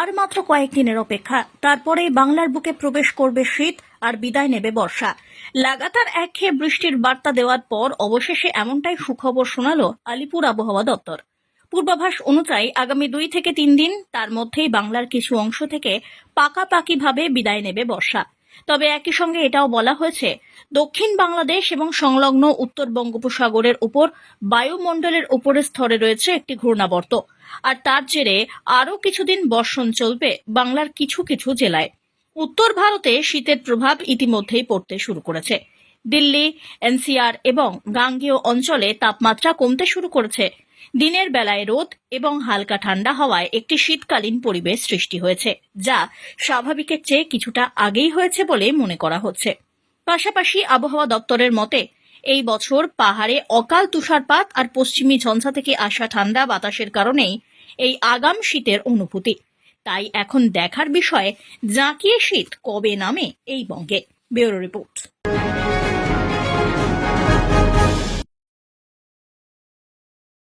আর মাত্র কয়েকদিনের অপেক্ষা। তারপরেই বাংলার বুকে প্রবেশ করবে শীত আর বিদায় নেবে বর্ষা। লাগাতার একঘেয়ে বৃষ্টির বার্তা দেওয়ার পর অবশেষে এমনটাই সুখবর শোনালো আলিপুর আবহাওয়া দপ্তর। পূর্বাভাস অনুযায়ী আগামী দুই থেকে তিন দিন তার মধ্যেই বাংলার কিছু অংশ থেকে পাকাপাকিভাবে বিদায় নেবে বর্ষা। তবে একই সঙ্গে এটাও বলা হয়েছে, দক্ষিণ বাংলাদেশ এবং সংলগ্ন উত্তর বঙ্গোপসাগরের উপর বায়ুমণ্ডলের উপরের স্তরে রয়েছে একটি ঘূর্ণাবর্ত। আর তার জেরে আরও কিছুদিন বর্ষণ চলবে বাংলার কিছু কিছু জেলায়। উত্তর ভারতে শীতের প্রভাব ইতিমধ্যেই পড়তে শুরু করেছে। দিল্লি, এনসিআর এবং গাঙ্গেয় অঞ্চলে তাপমাত্রা কমতে শুরু করেছে। দিনের বেলায় রোদ এবং হালকা ঠান্ডা হওয়ায় একটি শীতকালীন পরিবেশ সৃষ্টি হয়েছে, যা স্বাভাবিকের চেয়ে কিছুটা আগেই হয়েছে বলে মনে করা হচ্ছে। পাশাপাশি আবহাওয়া দপ্তরের মতে এই বছর পাহাড়ে অকাল তুষারপাত আর পশ্চিমী ঝঞ্ঝা থেকে আসা ঠান্ডা বাতাসের কারণেই এই আগাম শীতের অনুভূতি। তাই এখন দেখার বিষয়ে, জাঁকিয়ে শীত কবে নামে এই বঙ্গে। Bureau report.